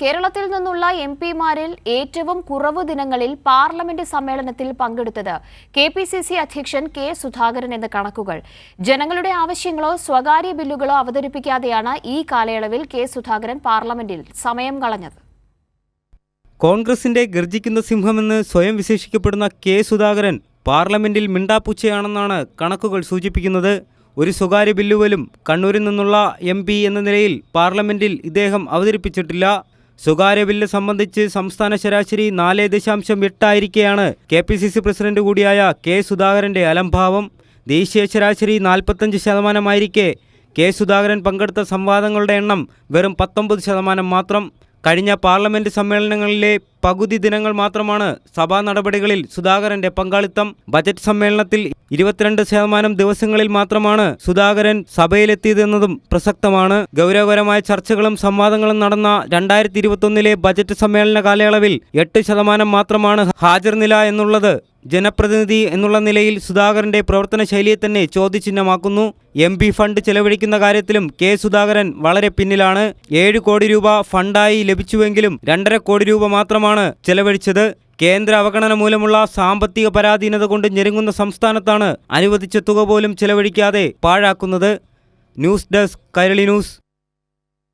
കേരളത്തിൽ നിന്നുള്ള എം പിമാരിൽ ഏറ്റവും കുറവ് ദിനങ്ങളിൽ പാർലമെന്റ് സമ്മേളനത്തിൽ പങ്കെടുത്തത് കെ പി സി സി അധ്യക്ഷൻ കെ സുധാകരൻ എന്ന കണക്കുകൾ. ജനങ്ങളുടെ ആവശ്യങ്ങളോ സ്വകാര്യ ബില്ലുകളോ അവതരിപ്പിക്കാതെയാണ് ഈ കാലയളവിൽ കെ സുധാകരൻ പാർലമെന്റിൽ സമയം കളഞ്ഞത്. കോൺഗ്രസിന്റെ ഗർജിക്കുന്ന സിംഹമെന്ന് സ്വയം വിശേഷിക്കപ്പെടുന്ന കെ സുധാകരൻ പാർലമെന്റിൽ മിണ്ടാപ്പൂച്ചയാണെന്നാണ് കണക്കുകൾ സൂചിപ്പിക്കുന്നത്. ഒരു സ്വകാര്യ ബില്ലുപോലും കണ്ണൂരിൽ നിന്നുള്ള എം എന്ന നിലയിൽ പാർലമെന്റിൽ ഇദ്ദേഹം അവതരിപ്പിച്ചിട്ടില്ല. സ്വകാര്യ ബില്ല് സംബന്ധിച്ച് സംസ്ഥാന ശരാശരി നാല് ദശാംശം എട്ടായിരിക്കെയാണ് K P C C president കൂടിയായ കെ സുധാകരന്റെ അലംഭാവം. ദേശീയ ശരാശരി നാൽപ്പത്തഞ്ച് ശതമാനമായിരിക്കെ. കെ സുധാകരൻ പങ്കെടുത്ത സംവാദങ്ങളുടെ എണ്ണം വെറും പത്തൊമ്പത് ശതമാനം മാത്രം. കഴിഞ്ഞ പാർലമെന്റ് സമ്മേളനങ്ങളിലെ പകുതി ദിനങ്ങൾ മാത്രമാണ് സഭാ നടപടികളിൽ സുധാകരന്റെ പങ്കാളിത്തം. ബജറ്റ് സമ്മേളനത്തിൽ ഇരുപത്തിരണ്ട് ശതമാനം ദിവസങ്ങളിൽ മാത്രമാണ് സുധാകരൻ സഭയിലെത്തിയതെന്നതും പ്രസക്തമാണ്. ഗൗരവകരമായ ചർച്ചകളും സംവാദങ്ങളും നടന്ന രണ്ടായിരത്തി ഇരുപത്തൊന്നിലെ ബജറ്റ് സമ്മേളന കാലയളവിൽ എട്ട് ശതമാനം മാത്രമാണ് ഹാജർ നില എന്നുള്ളത് ജനപ്രതിനിധി എന്നുള്ള നിലയിൽ സുധാകരന്റെ പ്രവർത്തന ശൈലിയെ തന്നെ ചോദ്യചിഹ്നമാക്കുന്നു. എം പി ഫണ്ട് ചെലവഴിക്കുന്ന കാര്യത്തിലും കെ സുധാകരൻ വളരെ പിന്നിലാണ്. ഏഴ് കോടി രൂപ ഫണ്ടായി ലഭിച്ചുവെങ്കിലും രണ്ടര കോടി രൂപ മാത്രമാണ് ചെലവഴിച്ചത്. കേന്ദ്ര അവഗണന മൂലമുള്ള സാമ്പത്തിക പരാധീനത കൊണ്ട് ഞെരുങ്ങുന്ന സംസ്ഥാനത്താണ് അനുവദിച്ച തുക പോലും ചെലവഴിക്കാതെ പാഴാക്കുന്നത്. News desk Kairali news.